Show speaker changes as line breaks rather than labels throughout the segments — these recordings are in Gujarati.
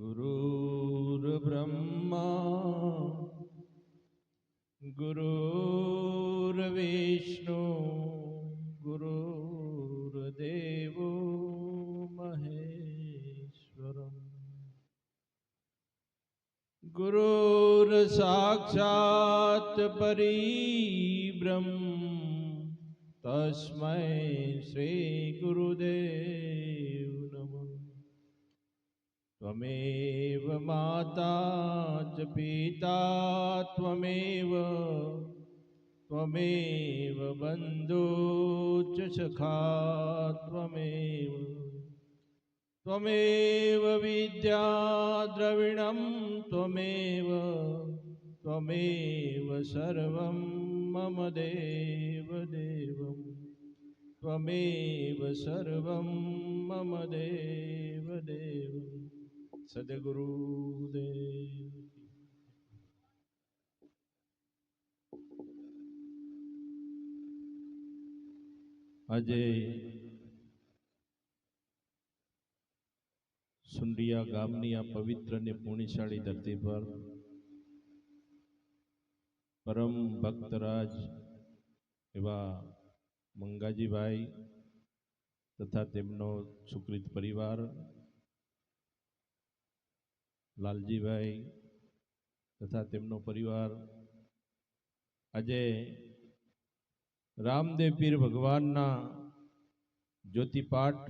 गुरुर्ब्रह्मा गुरुर्विष्णु गुरुर्देवो महेश्वरम् गुरुर्साक्षात् परीब्रह्म तस्मै श्रीगुरुदेव नमः त्वमेव माता च पिता त्वमेव त्वमेव बन्धु च सखा त्वमेव त्वमेव विद्या द्रविणं त्वमेव त्वमेव सर्वं मम देव देवं त्वमेव सर्वं मम देव देवं સદગુરુદેવ આજે સુંડિયા ગામની આ પવિત્ર ને પુણ્યશાળી ધરતી પર પરમ ભક્તરાજ એવા મંગાજીભાઈ તથા તેમનો સુકૃત પરિવાર લાલજીભાઈ તથા તેમનો પરિવાર. આજે રામદેવ પીર ભગવાનના જ્યોતિપાઠ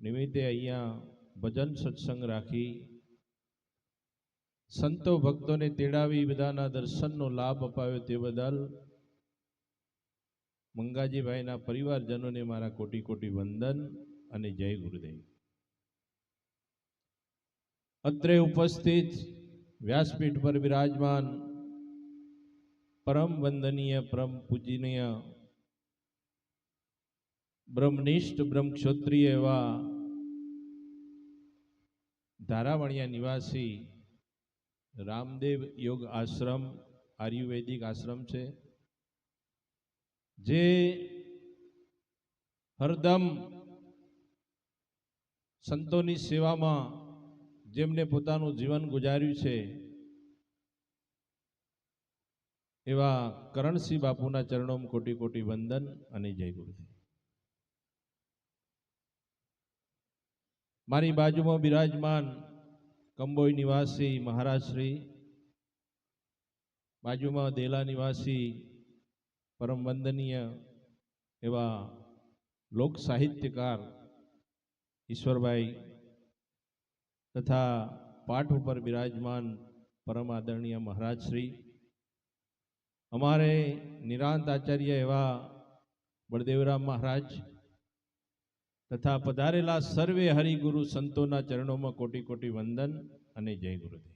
નિમિત્તે અહીંયા ભજન સત્સંગ રાખી સંતો ભક્તોને તેડાવી બધાના દર્શનનો લાભ અપાવ્યો તે બદલ મંગાજીભાઈના પરિવારજનોને મારા કોટી કોટી વંદન અને જય ગુરુદેવ. અત્રે ઉપસ્થિત વ્યાસપીઠ પર વિરાજમાન પરમ વંદનીય, પરમ પૂજનીય, બ્રહ્મનિષ્ઠ, બ્રહ્મક્ષત્રિય એવા ધારાવણિયા નિવાસી રામદેવ યોગ આશ્રમ, આયુર્વેદિક આશ્રમ છે, જે હરદમ સંતોની સેવામાં જેમને પોતાનું જીવન ગુજાર્યું છે, એવા કરણસિંહ બાપુના ચરણોમાં કોટી કોટી વંદન અને જય ગુરુદેવ. મારી બાજુમાં બિરાજમાન કંબોઈ નિવાસી મહારાજશ્રી બાજુમાં દેલા નિવાસી પરમ વંદનીય એવા લોક સાહિત્યકાર ઈશ્વરભાઈ તથા પાઠ ઉપર બિરાજમાન પરમ આદરણીય મહારાજ શ્રી. અમારે નિરાંત આચાર્ય એવા બળદેવરામ મહારાજ તથા પધારેલા સર્વે હરિગુરુ સંતોના ચરણોમાં કોટી કોટી વંદન અને જય ગુરુદેવ.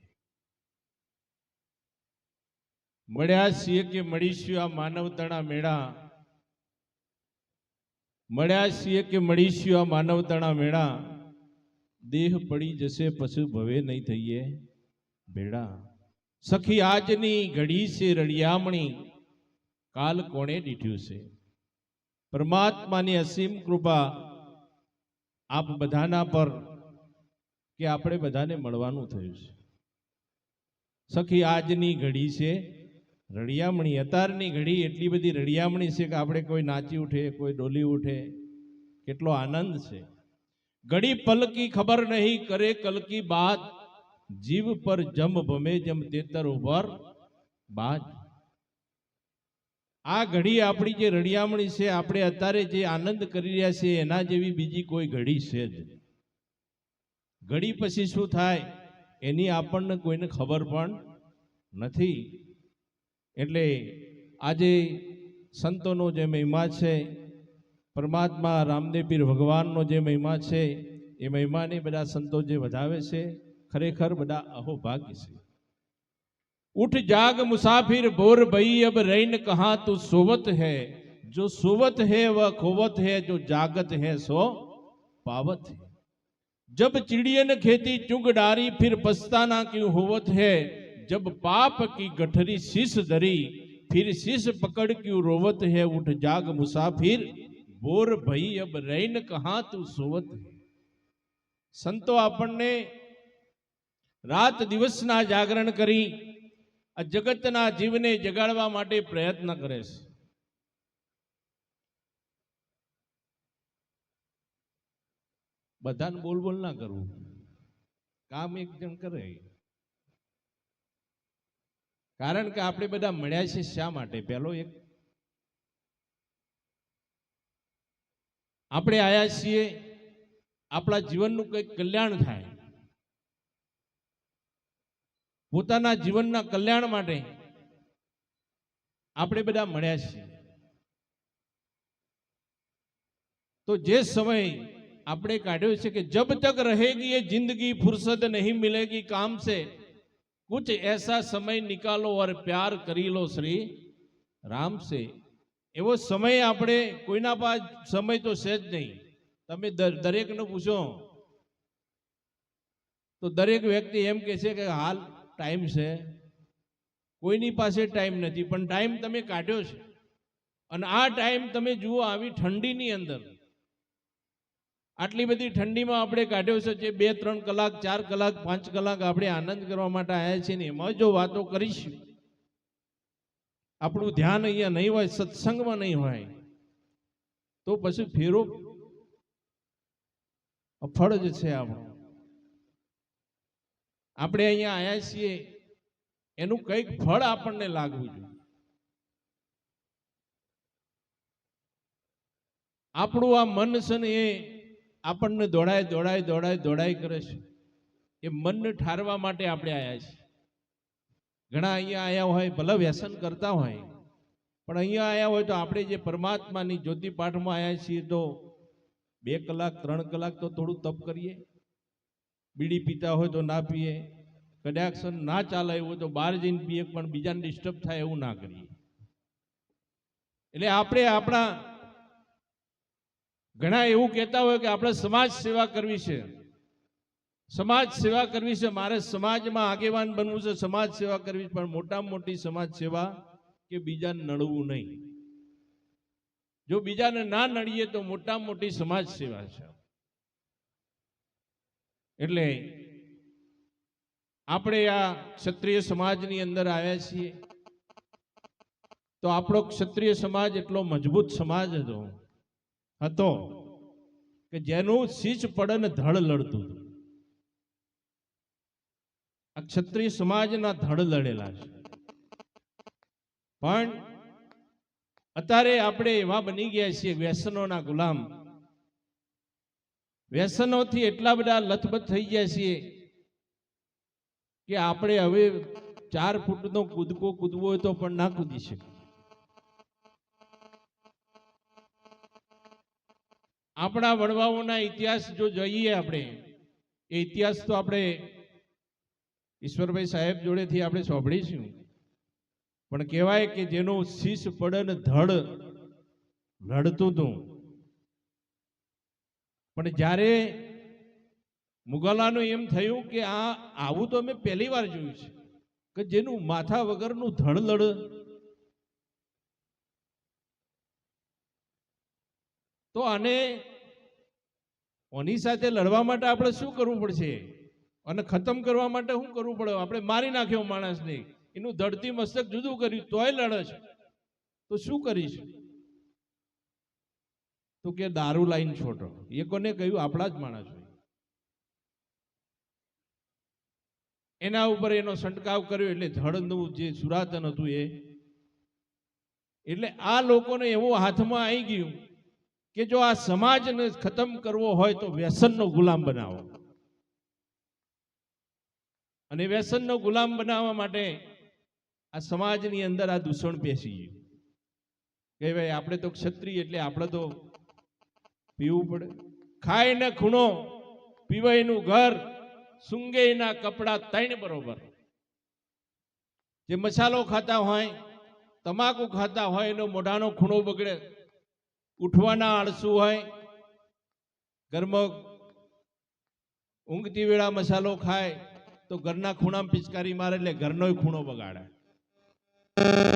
મળ્યા છીએ કે મળીશું આ માનવતણા મેળા? મળ્યા છીએ કે મળીશું આ માનવતણા મેળા? દેહ પડી જશે, પશુ ભવે નહીં થઈએ. ભેડા સખી આજની ઘડી છે રળિયામણી. કાલ કોણે દીઠ્યું છે? પરમાત્માની અસીમ કૃપા આપ બધાના પર કે આપણે બધાને મળવાનું થયું છે. સખી આજની ઘડી છે રળિયામણી. અત્યારની ઘડી એટલી બધી રળિયામણી છે કે આપણે કોઈ નાચી ઉઠે, કોઈ ડોલી ઉઠે. કેટલો આનંદ છે. ઘડી પલકી ખબર નહીં કરે, કલકી બાત જીવ પર જમ ભમે જમ તેતર ઉપર બાદ. આ ઘડી આપણી જે રળિયામણી છે, આપણે અત્યારે જે આનંદ કરી રહ્યા છીએ, એના જેવી બીજી કોઈ ઘડી છે જ. ઘડી પછી શું થાય, એની આપણને કોઈને ખબર પણ નથી. એટલે આજે સંતોનો જે મહિમા છે પરમાત્મા રામદેવપીર ભગવાનનો જે મહિમા છે એ મહિમાને બધા સંતો જે વધાવે છે ખરેખર બધા અહોભાગ્ય છે उठ जाग मुसाफिर बोर भई अब रैन कहा तू सोवत है जो सोवत है वह खोवत है जो जागत है सो पावत है जब चिड़ियन खेती चुग डारी फिर पछताना क्यों होवत है जब पाप की गठरी शीश धरी फिर शीश पकड़ क्यों रोवत है उठ जाग मुसाफिर બોર ભઈ અબ રૈન કહા તું સોવત સંતો આપણને રાત દિવસના જાગરણ કરી આ જગતના જીવને જગાડવા માટે પ્રયત્ન કરે છે. બધાને બોલ બોલ ના કરવું કામ એક જણ કરે. કારણ કે આપણે બધા મળ્યા છે શા માટે? પહેલો એક આપણે આયા છીએ આપણા જીવનનું કંઈક કલ્યાણ થાય પોતાના જીવનના કલ્યાણ માટે આપણે બધા મળ્યા છીએ તો જે સમય આપણે કાઢ્યો છે કે જબ તક रहेगी ये जिंदगी फुर्सत नहीं मिलेगी काम से कुछ ऐसा समय निकालो और प्यार કરી લો શ્રી રામ से એવો સમય આપણે કોઈના પાસે સમય તો છે જ નહીં. તમે દરેકને પૂછો. તો દરેક વ્યક્તિ એમ કહે છે કે હાલ ટાઈમ છે. કોઈની પાસે ટાઈમ નથી, પણ ટાઈમ તમે કાઢ્યો છે. અને આ ટાઈમ તમે જુઓ આવી ઠંડીની અંદર. આટલી બધી ઠંડીમાં આપણે કાઢ્યો છે જે બે, ત્રણ કલાક, ચાર કલાક, પાંચ કલાક આપણે આનંદ કરવા માટે આવ્યા છીએ ને, એમાં જો વાતો કરીશું. આપણું ધ્યાન અહીંયા નહીં હોય, સત્સંગમાં નહીં હોય, તો પછી ફેરો અફળ જ છે આપણો આપણે અહીંયા આવ્યા છીએ, એનું કંઈક ફળ આપણને લાગવું જોઈએ. આપણું આ મન છે ને એ આપણને દોડાય દોડાય દોડાય દોડાય કરે છે. એ મનને ઠારવા માટે આપણે આવ્યા છીએ. ઘણા અહીંયા આવ્યા હોય, ભલે વ્યસન કરતા હોય, પણ અહીંયા આવ્યા હોય તો આપણે જે પરમાત્માની જ્યોતિ પાઠમાં આવ્યા છીએ તો બે કલાક, ત્રણ કલાક તો થોડું તપ કરીએ. બીડી પીતા હોય તો ના પીએ. કદાચ ના ચાલે એવું તો બહાર જઈને પીએ, પણ બીજાને ડિસ્ટર્બ થાય એવું ના કરીએ. એટલે આપણે આપણા ઘણા એવું કહેતા હોય કે આપણે સમાજ સેવા કરવી છે. સમાજ સેવા કરવી છે, મારે સમાજમાં આગેવાન બનવું છે, સમાજ સેવા કરવી પણ મોટામાં મોટી સમાજ સેવા કે બીજાને નડવું નહીં. જો બીજાને ના નડીએ તો મોટામાં મોટી સમાજ સેવા છે. એટલે આપણે આ ક્ષત્રિય સમાજની અંદર આવ્યા છીએ. તો આપણો ક્ષત્રિય સમાજ એટલો મજબૂત સમાજ હતો. હતો કે જેનું શીચ પડે ને ધડ લડતું હતું. આ ક્ષત્રિય સમાજના ધડ લડેલા છે. પણ અત્યારે આપણે એવા બની ગયા છીએ વ્યસનોના ગુલામ. વ્યસનોથી એટલા બધા લથબથ થઈ ગયા છીએ કે આપણે હવે ચાર ફૂટનો કૂદકો કૂદવો હોય તો પણ ના કૂદી શકે આપણા વડવાઓના ઇતિહાસ જો જોઈએ આપણે, એ ઇતિહાસ તો આપણે ઈશ્વરભાઈ સાહેબ જોડેથી આપણે સાંભળીશું. પણ કહેવાય કે જેનું શીશ પડન ધડ લડતું હતું. પણ જ્યારે મુગલાનું એમ થયું કે આ આવું તો અમે પહેલી વાર જોયું છે, કે જેનું માથા વગરનું ધડ લડ તો આને ઓની સાથે લડવા માટે આપણે શું કરવું પડશે? અને ખતમ કરવા માટે શું કરવું પડે? આપણે મારી નાખ્યો માણસને એનું ધડતી મસ્તક જુદું કર્યું, તોય લડે છે. તો શું કરીશ? તો કે દારૂ લાઈન છોટો એ કોને કહ્યું? આપણા જ માણસ હોય. એના ઉપર એનો છંટકાવ કર્યો એટલે ધડનું જે સુરાતન હતું એ. એટલે આ લોકોને એવું હાથમાં આવી ગયું કે જો આ સમાજને ખતમ કરવો હોય તો વ્યસનનો ગુલામ બનાવો. અને વ્યસનનો ગુલામ બનાવવા માટે આ સમાજની અંદર આ દૂષણ પેસી ગયું કે ભાઈ આપણે તો ક્ષત્રિય એટલે આપણે તો પીવું પડે. ખાય ને ખૂણો, પીવાયનું ઘર સુંગેના કપડા ત્રણ બરોબર. જે મસાલો ખાતા હોય, તમાકુ ખાતા હોય, એનો મોઢાનો ખૂણો બગડે. ઉઠવાના આળસુ હોય, ઘરમાં ઊંઘતી વેળા મસાલો ખાય તો ઘરના ખૂણામાં પિચકારી મારે એટલે ઘરનો ખૂણો બગાડે.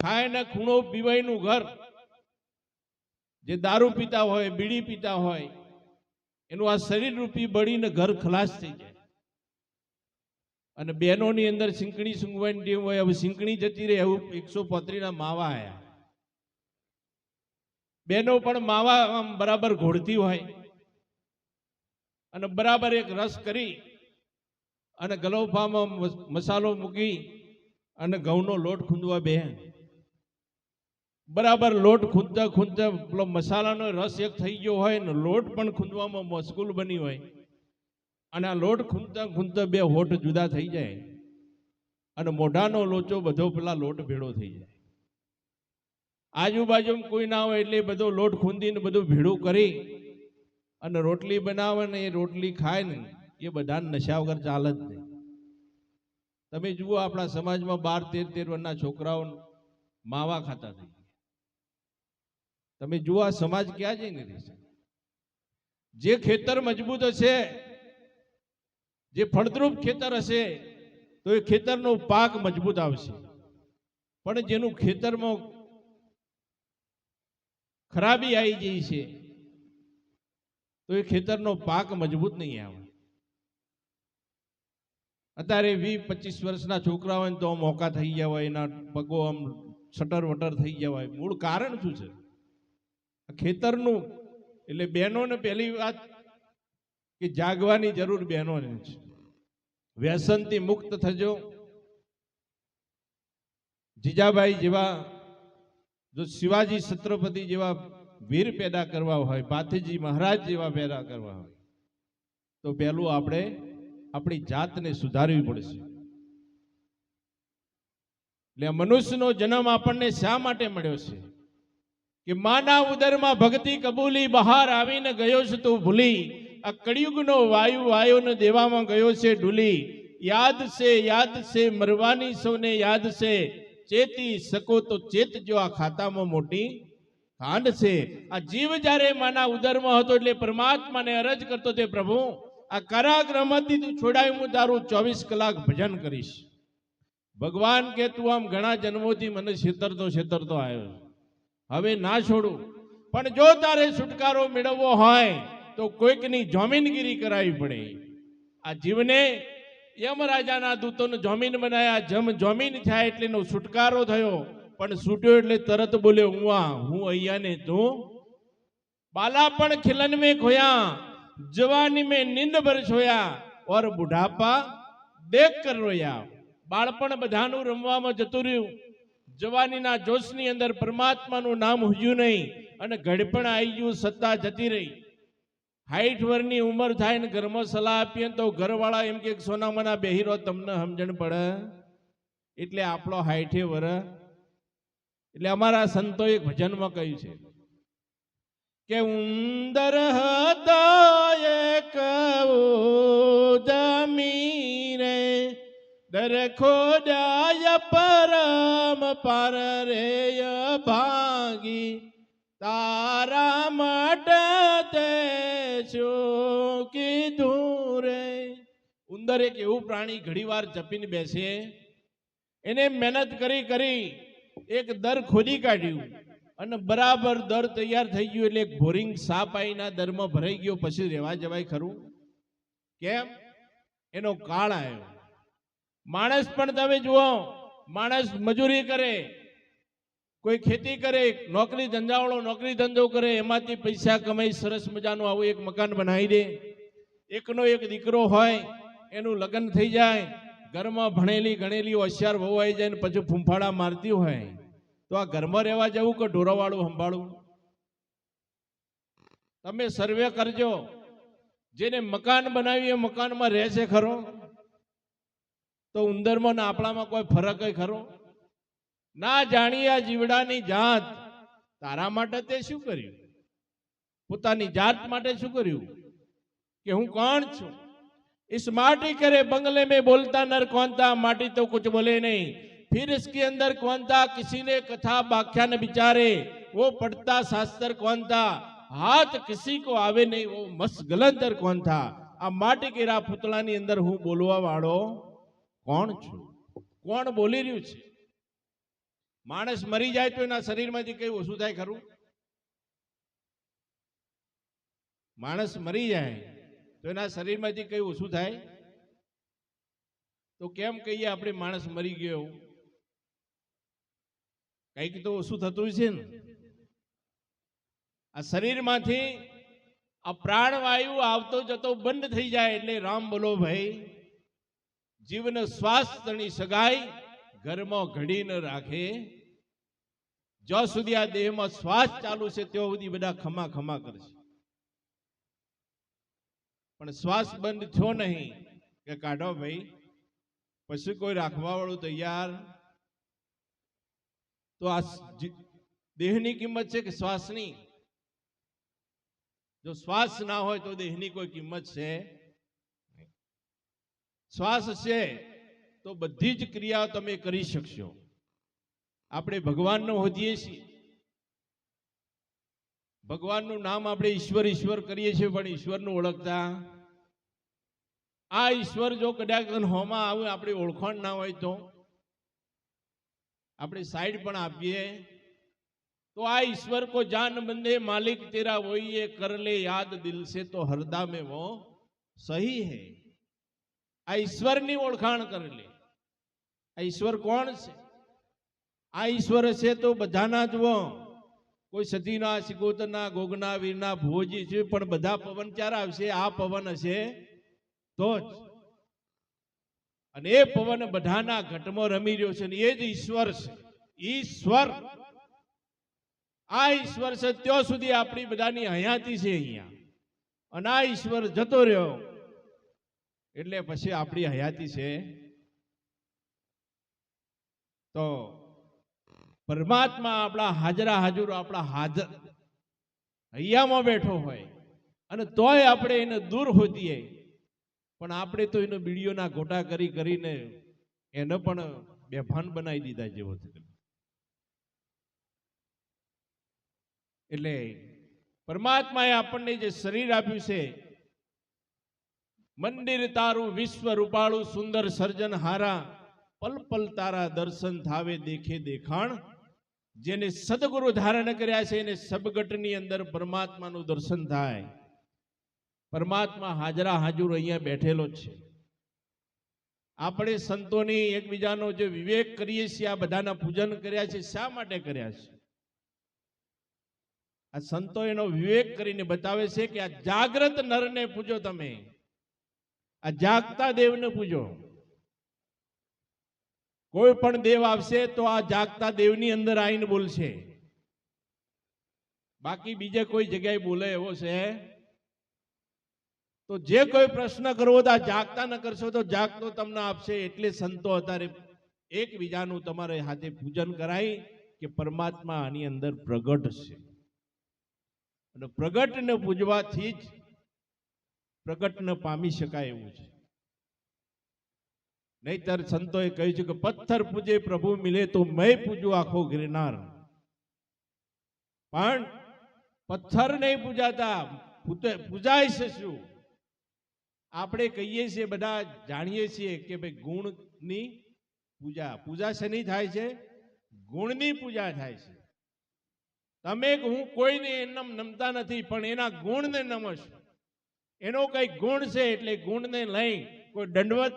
ખાય ને ખૂણો પીવાયનું ઘર. જે દારૂ પીતા હોય, બીડી પીતા હોય, એનું આ શરીર રૂપી બળીને ઘર ખલાસ થઈ જાય. અને બહેનોની અંદર સિંકણી સૂંઘવાની ટેવ હોય, હવે સિંકણી જતી રહે એવું એકસો પોત્રીના માવા આવ્યા બહેનો પણ માવા આમ બરાબર ઘોળતી હોય. અને બરાબર એક રસ કરી અને ગલોફામાં મસાલો મૂકી અને ઘઉંનો લોટ ખૂંદવા બે. બરાબર લોટ ખૂંદતા ખૂંદતા પેલો મસાલાનો રસ એક થઈ ગયો હોય ને લોટ પણ ખૂંદવામાં મશગુલ બની હોય. અને આ લોટ ખૂંદતા ખૂંદતા બે હોઠ જુદા થઈ જાય. અને મોઢાનો લોચો બધો પેલા લોટ ભેળો થઈ જાય. આજુબાજુમાં કોઈ ના હોય એટલે બધો લોટ ખૂંદીને બધું ભેળું કરી અને રોટલી બનાવે ને એ રોટલી ખાય ને એ બધાને નશા વગર ચાલે જ નહીં. તમે જુઓ આપણા સમાજમાં બાર, તેર તેર વર્ષના છોકરાઓ માવા ખાતા થઈ ગયા. તમે જુઓ આ સમાજ ક્યાં જઈને રહેશે? જે ખેતર મજબૂત હશે, જે ફળદ્રુપ ખેતર હશે, તો એ ખેતરનો પાક મજબૂત આવશે. પણ જેનું ખેતરમાં ખરાબી આવી ગઈ છે, તો એ ખેતરનો પાક મજબૂત નહીં આવે. અત્યારે વીસ, પચીસ વર્ષના છોકરા હોય ને તો મોકા થઈ ગયા હોય, એના પગો આમ સટર વટર થઈ ગયા હોય. મૂળ કારણ શું છે? ખેતરનું, એટલે બહેનોને પહેલી વાત કે જાગવાની જરૂર બહેનોને છે વ્યસનથી મુક્ત થજો. જીજાબાઈ જેવા, જો શિવાજી છત્રપતિ જેવા વીર પેદા કરવા હોય ભાથીજી મહારાજ જેવા પેદા કરવા હોય, તો પહેલું આપણે આપણી જાતને સુધારવી પડશે. એટલે મનુષ્યનો જન્મ આપણને શા માટે મળ્યો છે? કે માના ઉદરમાં ભક્તિ કબૂલી બહાર આવીને ગયો છે તું ભૂલી. આ કળિયુગનો વાયુ વાયુને દેવામાં ગયો છે ઢૂલી યાદ છે યાદ છે, મરવાની સૌને યાદ છે. ચેતી શકો તો ચેત જો આ ખાતામાં મોટી ખાંડ છે. આ જીવ જ્યારે માના ઉદરમાં હતો એટલે પરમાત્માને અરજ કરતો તે પ્રભુ આ કરાક તું છોડાય હું તારું ચોવીસ કલાક ભજન કરીશ. ભગવાન કે તું આમ ઘણા જન્મોથી મને છેતરતો છેતરતો આવ્યો. હવે ના છોડું. પણ જો તારે છુટકારો મેળવવો હોય, તો કોઈકની જોમીનગીરી કરાવી પડે. આ જીવને યમરાજાના દૂતોને જોમીન બનાયા. જમ જોમીન થાય એટલે એનો છુટકારો થયો. પણ છૂટ્યો એટલે તરત બોલ્યો હું આ હું અહીંયા ને તું બાલા પણ ખિલન મેં ખોયા. જવાની મેં નિંદ ભર છોયા ઓર બુઢાપા દેખ કર રોયા. બાળપણ બધાનું રમવામાં જતું રહ્યું. જવાનીના જોશની અંદર પરમાત્માનું નામ હુજ્યું નહીં અને ઘડપણ આવી ગયું, સત્તા જતી રહી. હાઈઠ વરની ઉંમર થાય ને ઘરમાં સલાહ આપીએ તો ઘરવાળા એમ કે સોનામાના બેહીરો તમને સમજણ પડે? એટલે આપણો હાઈઠે વર, એટલે અમારા સંતોએ ભજનમાં કહ્યું છે કે ઉંદર હતા એક જમીરે દર ખોડાય પરમ પર રે ભાગી. તારા માટે તે શું કીધું રે? ઉંદર એક એવું પ્રાણી ઘડીવાર જપીને બેસે. એને મહેનત કરી કરી એક દર ખોદી કાઢ્યું. અને બરાબર દર તૈયાર થઈ ગયું એટલે એક બોરિંગ સાપ આવીના દરમાં ભરાઈ ગયો. પછી રહેવા જવાય ખરું? કેમ? એનો કાળ આવ્યો. માણસ પણ તમે જુઓ, માણસ મજૂરી કરે, કોઈ ખેતી કરે, નોકરી ધંધાવાળો નોકરી ધંધો કરે, એમાંથી પૈસા કમાઈ સરસ મજાનું આવું એક મકાન બનાવી દે. એકનો એક દીકરો હોય, એનું લગ્ન થઈ જાય, ઘરમાં ભણેલી ગણેલી હોશિયાર વહુ આવી જાય ને પછી ફૂંફાડા મારતી હોય. તો આ ઘરમાં રહેવા જવું કે ઢોરોવાળું સંભાળવું તમે સર્વે કરજો જેને મકાન બનાવ્યું એ મકાનમાં રહે છે ખરો તો ઉંદરમાં ને આપણામાં કોઈ ફરક ખરો ના જાણીએ આ જીવડાની જાત તારા માટે તે શું કર્યું પોતાની જાત માટે શું કર્યું કે હું કોણ છું इस माटी करे बंगले में बोलता नर कौन था माटी तो कुछ बोले नहीं फिर इसके अंदर कौन था किसी ने कथा व्याख्यान विचारे वो पढ़ता शास्त्र कौन था हाथ किसी को आवे नहीं वो मस्त गलंतर कौन था આ માટી કેરા પૂતળાની અંદર હું બોલવા વાળો કોણ છું કોણ બોલી રહ્યું છે માણસ મરી જાય તો એના શરીરમાંથી કઈ ઓછું થાય ખરું માણસ મરી જાય તો એના શરીરમાંથી કઈ ઓછું થાય તો કેમ કહીએ આપણે માણસ મરી ગયો એવું? કંઈક તો ઓછું થતું છે ને. આ શરીરમાંથી આ પ્રાણવાયુ આવતો જતો બંધ થઈ જાય એટલે રામ બોલો, ભાઈ, જીવન તણી સગાઈ ઘરમાં ઘડી ન રાખે. જ્યાં સુધી આ દેહમાં શ્વાસ ચાલુ છે, ત્યાં સુધી બધા ખમા ખમા કરશે. પણ શ્વાસ બંધ થયો નહીં કે કાઢો, ભાઈ. પછી કોઈ રાખવા વાળું તૈયાર તો આ દેહની કિંમત છે કે શ્વાસની? જો શ્વાસ ના હોય તો દેહની કોઈ કિંમત છે? શ્વાસ છે, તો બધી જ ક્રિયાઓ તમે કરી શકશો. આપણે ભગવાનનો હોદીએ છીએ. ભગવાનનું નામ આપણે ઈશ્વર ઈશ્વર કરીએ છીએ, પણ ઈશ્વરનું ઓળખતા? આ ઈશ્વર જો કદાચ હોમાં આવે, આપણી ઓળખાણ ના હોય તો? આપણે સાઈડ પણ આપીએ. તો આ ઈશ્વર કો જાન બંદે માલિક તેરા હોઈએ કરલે યાદ દિલ સે તો હરદા में वो સહી હૈ. આ ઈશ્વરની ઓળખાણ કરી લે. આ ઈશ્વર કોણ છે? આ ઈશ્વર છે તો બધાના જ વો કોઈ સતીના સિકોતના, ગોગના, વીરના ભોજી છે, પણ બધા પવન ક્યારે આવશે? આ પવન હશે તો જ અને એ પવન બધાના ઘટમાં રમી રહ્યો છે અને એ જ ઈશ્વર છે. ઈશ્વર. આ ઈશ્વર છે ત્યાં સુધી આપણી બધાની હયાતી છે અહીંયા. અને આ ઈશ્વર જતો રહ્યો. એટલે પછી આપણી હયાતી છે. તો પરમાત્મા આપણા હાજરા હાજુર આપણા હાજર હૈયામાં બેઠો હોય. અને તોય આપણે એને દૂર હોતીએ પણ આપણે તો એનો બીડીઓના ગોટા કરી કરીને એને પણ બેભાન બનાવી દીધા જેવો થયો એટલે પરમાત્માએ આપણને જે શરીર આપ્યું છે, મંદિર તારું વિશ્વ રૂપાળું સુંદર સર્જન હારા, પલ પલ તારા દર્શન થાવે દેખે દેખાણ. જેને સદગુરુ ધારણ કર્યા છે, એને સબગટની અંદર પરમાત્માનું દર્શન થાય. પરમાત્મા હાજરા હાજુર અહીંયા બેઠેલો છે. આપણે સંતોની એકબીજાનો જે વિવેક કરીએ છીએ, આ બધાના પૂજન કર્યા છે, શા માટે કર્યા છે? આ સંતો એનો વિવેક કરીને બતાવે છે કે આ જાગ્રત નરને પૂજો તમે. આ જાગતા દેવને પૂજો. કોઈ પણ દેવ આવશે તો આ જાગતા દેવની અંદર આવીને બોલશે. બાકી બીજે કોઈ જગ્યાએ બોલે એવો છે? તો જે કોઈ પ્રશ્ન કરવો તો આ જાગતા ન કરશો, તો જાગતો તમને આપશે, એટલે સંતો અત્યારે એકબીજાનું તમારે હાથે પૂજન કરાય કે પરમાત્મા આની અંદર પ્રગટ છે. અને પ્રગટને પૂજવાથી જ પ્રગટને પામી શકાય એવું છે. નહીતર સંતોએ કહ્યું છે કે પથ્થર પૂજે પ્રભુ મિલે તો મેં પૂજું આખો ગિરનાર. પણ પથ્થર નહીં પૂજાતા પૂજાય છે શું? આપણે કહીએ છીએ, બધા જાણીએ છીએ કે ભાઈ ગુણની પૂજા પૂજા શેની થાય છે? ગુણની પૂજા થાય છે. તમે હું કોઈને એમ નમતા નથી, પણ એના ગુણને નમશો. એનો કઈ ગુણ છે એટલે ગુણને લઈ કોઈ દંડવત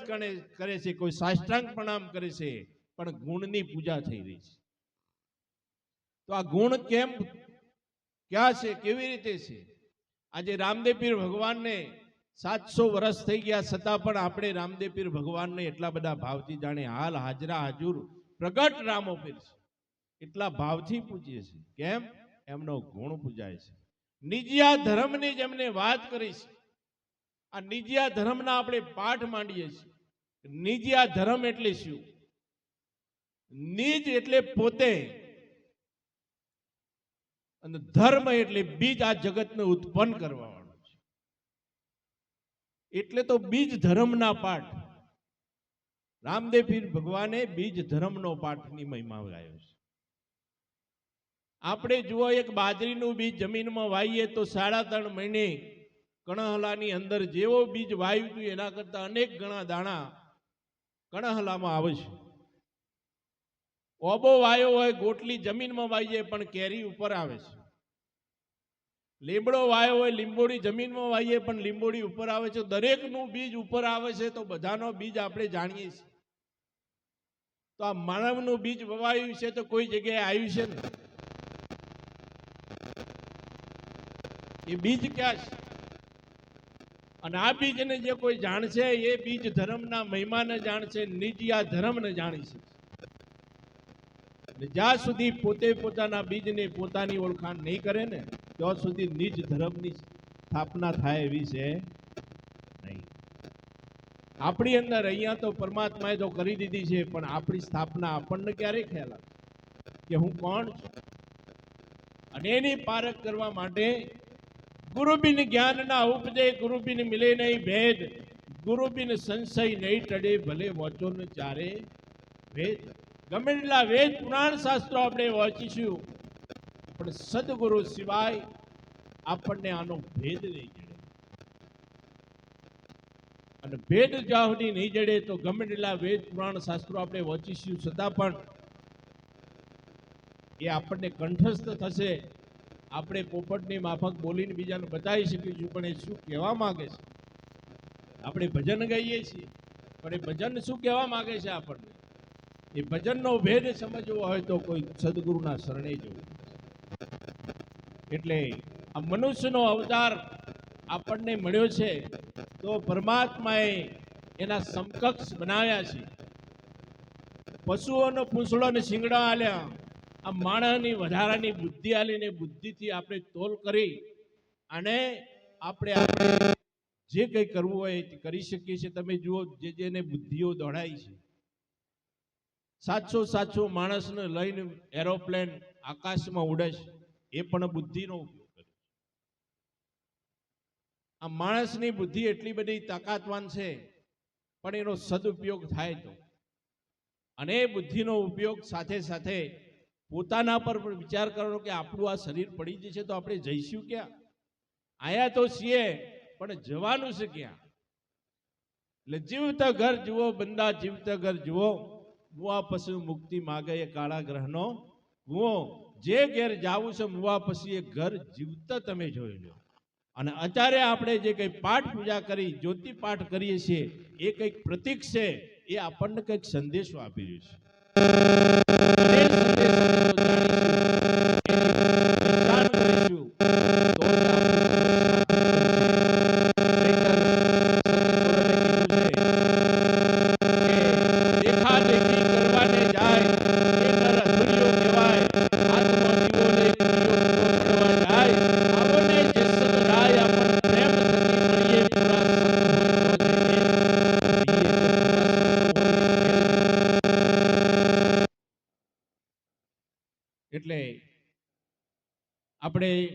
કરે છે, કોઈ સાષ્ટાંગ પ્રણામ કરે છે, પણ ગુણની પૂજા થઈ રહી છે. તો આ ગુણ કેમ, ક્યાં છે, કેવી રીતે છે? આજે રામદેવ પીર ભગવાનને સાતસો વર્ષ થઈ ગયા છતાં પણ આપણે રામદેવ પીર ભગવાનને એટલા બધા ભાવથી જાણે હાલ હાજરા હાજુર પ્રગટ રામો પીર છે. એટલા ભાવથી પૂજીએ છીએ. કેમ? એમનો ગુણ પૂજાય છે. નિજિયા ધર્મની જેમને વાત કરી છે, આ નિજિયા ધર્મના આપણે પાઠ માંડીએ છીએ. નિજિયા ધર્મ એટલે શું? નિજ એટલે પોતે અને ધર્મ એટલે બીજ આ જગતને ઉત્પન્ન કરવા વાળો. છે એટલે તો બીજ ધર્મના પાઠ. રામદેવ પીર ભગવાને બીજ ધર્મનો પાઠની મહિમા ગાયો છે. આપણે જુઓ એક બાજરીનું બીજ જમીનમાં વાવીએ તો સાડા ત્રણ મહિને કણહલાની અંદર જેવો બીજ વાવ્યું હતું એના કરતા અનેક ગણા દાણા કણહલામાં આવે છે. ઓબો વાયો હોય, ગોટલી જમીનમાં વાવીએ પણ કેરી ઉપર આવે છે. લીમડો વાયો હોય લીંબોડી જમીનમાં વાવીએ પણ લીંબોડી ઉપર આવે છે, દરેકનું બીજ ઉપર આવે છે, તો બધાનો બીજ આપણે જાણીએ છીએ. તો આ માનવનું બીજ વવાયું છે, તો કોઈ જગ્યાએ આવ્યું છે ને? એ બીજ ક્યાં છે? અને આ બીજને જે કોઈ જાણશે, એ બીજ ધર્મના મહિમાને જાણશે, નિજ આ ધર્મને જાણી છે અને જ્યાં સુધી પોતે પોતાના બીજને પોતાની ઓળખાણ નહીં કરે ને ત્યાં સુધી નિજ ધર્મની સ્થાપના થાય એવી છે નહીં. આપણી અંદર અહીંયા તો પરમાત્માએ તો કરી દીધી છે, પણ આપણી સ્થાપના આપણને ક્યારે ખ્યાલ આવે? કે હું કોણ છું? અને એની પારખ કરવા માટે ગુરુબિન જ્ઞાનના ઉપદે ગુરુબિન મિલે નહીં ભેદ, ગુરુબિન સંશય નહીં ટળે, ભલે વચો ને ચારે વેદ. ગમે એટલા વેદ પુરાણ શાસ્ત્રો આપણે વાંચીશું પણ સદગુરુ સિવાય આપણને આનો ભેદ નહીં જડે. અને ભેદ જ્યાં નહીં જડે તો ગમે એટલા વેદ પુરાણ શાસ્ત્રો આપણે વચીશું છતાં પણ એ આપણને કંઠસ્થ થશે. આપણે પોપટની માફક બોલીને બીજાને બતાવી શકીશું, પણ એ શું કહેવા માગે છે? આપણે ભજન ગાઈએ છીએ, પણ એ ભજન શું કહેવા માગે છે આપણને? એ ભજનનો ભેદ સમજવો હોય તો કોઈ સદગુરુના શરણે જવું. એટલે આ મનુષ્યનો અવતાર આપણને મળ્યો છે, તો પરમાત્માએ એના સમકક્ષ બનાવ્યા છે. પશુઓનો પૂંછડો અને શિંગડા આલ્યા, આ માણસની વધારાની બુદ્ધિ આલીને બુદ્ધિથી આપણે તોલ કરી અને આપણે જે કંઈ કરવું હોય એ કરી શકીએ છીએ. તમે જુઓ જે જેને બુદ્ધિઓ દોડાય છે. સાતસો સાતસો માણસને લઈને એરોપ્લેન આકાશમાં ઉડે છે. એ પણ બુદ્ધિનો ઉપયોગ કર્યો આ માણસની બુદ્ધિ એટલી બધી તાકાતવાન છે, પણ એનો સદુપયોગ થાય તો. અને એ બુદ્ધિનો ઉપયોગ સાથે સાથે પોતાના પર પણ વિચાર કરવાનો કે આપણું આ શરીર પડી જશે તો આપણે જઈશું ક્યાં? આયા તો છીએ, પણ જવાનું છે ક્યાં? એટલે જીવતા ઘર જુઓ, બંદા જીવતા ઘર જુઓ. મુવા પશુ મુક્તિ માગે કાળા ગ્રહનો કુવો જે ઘેર જાવું છે મુવા પછી એ ઘર જીવતા તમે જોઈ લો. અને અત્યારે આપણે જે કંઈ પાઠ પૂજા કરી, જ્યોતિ પાઠ કરીએ છીએ, એ કંઈક પ્રતીક છે, એ આપણને કંઈક સંદેશો આપી રહ્યું છે. આપણે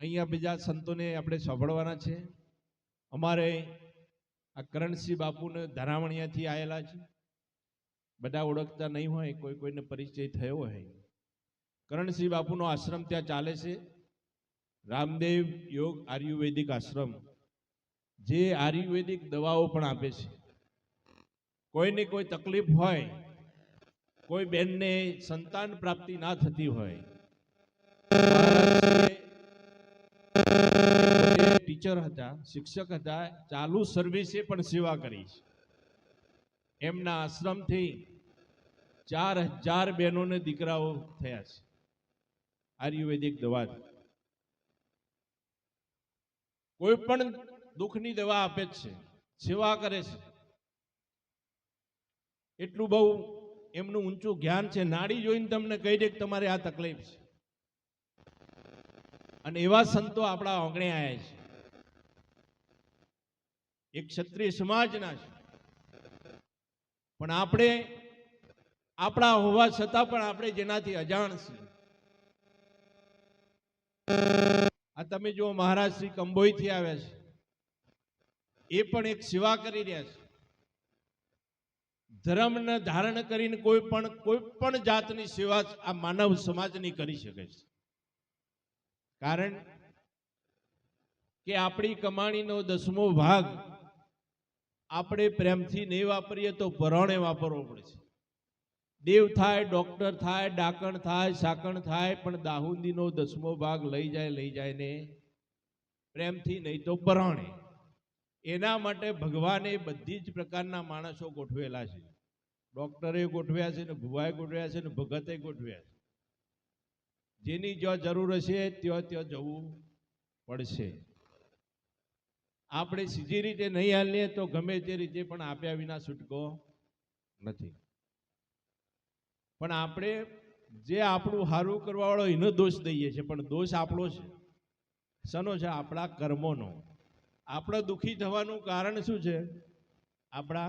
અહીંયા બીજા સંતોને આપણે સાંભળવાના છે. અમારે આ કરણસિંહ બાપુને ધરાવણિયાથી આવેલા છે. બધા ઓળખતા નહીં હોય, કોઈ કોઈને પરિચય થયો હોય. કરણસિંહ બાપુનો આશ્રમ ત્યાં ચાલે છે. રામદેવ યોગ આયુર્વેદિક આશ્રમ. જે આયુર્વેદિક દવાઓ પણ આપે છે. કોઈને કોઈ તકલીફ હોય, કોઈ બેનને સંતાન પ્રાપ્તિ ના થતી હોય ટીચર હતા, શિક્ષક હતા, ચાલુ સર્વિસે પણ સેવા કરી છે. એમના આશ્રમથી ચાર હજાર બહેનોને દીકરાઓ થયા છે. આયુર્વેદિક દવા કોઈ પણ દુઃખની દવા આપે છે, સેવા કરે છે. એટલું બહુ એમનું ઊંચું જ્ઞાન છે. નાડી જોઈને તમને કહી દે કે તમારે આ તકલીફ છે. અને એવા સંતો આપણા આંગણે આવ્યા છે. એક ક્ષત્રિય સમાજના છે. પણ આપણે, આપણા હોવા છતાં પણ આપણે જેનાથી અજાણ છીએ. આ તમે જો મહારાજ શ્રી કંબોઈથી આવ્યા છે. એ પણ એક સેવા કરી રહ્યા છે. ધર્મને ધારણ કરીને કોઈ પણ કોઈ પણ જાતની સેવા આ માનવ સમાજની કરી શકે છે. કારણ કે આપણી કમાણીનો દસમો ભાગ આપણે પ્રેમથી નહીં વાપરીએ તો પરણે વાપરવો પડે છે. દેવ થાય, ડોક્ટર થાય, ડાકણ થાય, સાકણ થાય, પણ દાહુંદીનો દસમો ભાગ લઈ જાય લઈ જાય ને પ્રેમથી નહીં તો પરાણે. એના માટે ભગવાને બધી જ પ્રકારના માણસો ગોઠવેલા છે. ડોક્ટરે ગોઠવ્યા છે ને ભુવાએ ગોઠવ્યા છે ને ભગતે ગોઠવ્યા છે. જેની જ્યાં જરૂર હશે, ત્યાં ત્યાં જવું પડશે. આપણે સીધી રીતે નહીં હાલીએ તો ગમે તે રીતે પણ આપ્યા વિના છૂટકો નથી. પણ આપણે જે આપણું સારું કરવાવાળો એનો દોષ દઈએ છીએ, પણ દોષ આપણો છે. શનો છે? આપણા કર્મોનો. આપણે દુઃખી થવાનું કારણ શું છે? આપણા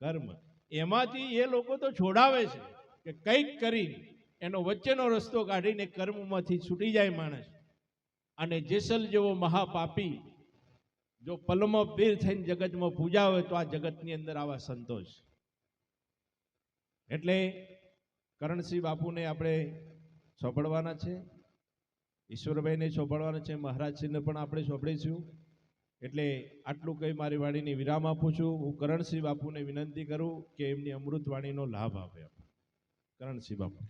કર્મ. એમાંથી એ લોકો તો છોડાવે છે કે કંઈક કરી એનો વચ્ચેનો રસ્તો કાઢીને કર્મમાંથી છૂટી જાય માણસ. અને જેસલ જેવો મહાપાપી જો પલમો પીર થઈને જગતમાં પૂજા હોય તો આ જગતની અંદર આવા સંતોષ. એટલે કરણસિંહ બાપુને આપણે સોંપડવાના છે. ઈશ્વરભાઈને સોંપડવાના છે. મહારાજસિંહને પણ આપણે સોંપડીશું. એટલે આટલું કંઈ મારી વાણીની વિરામ આપું છું. હું કરણસિંહ બાપુને વિનંતી કરું કે એમની અમૃત વાણીનો લાભ આપે કરણસિંહ બાપુ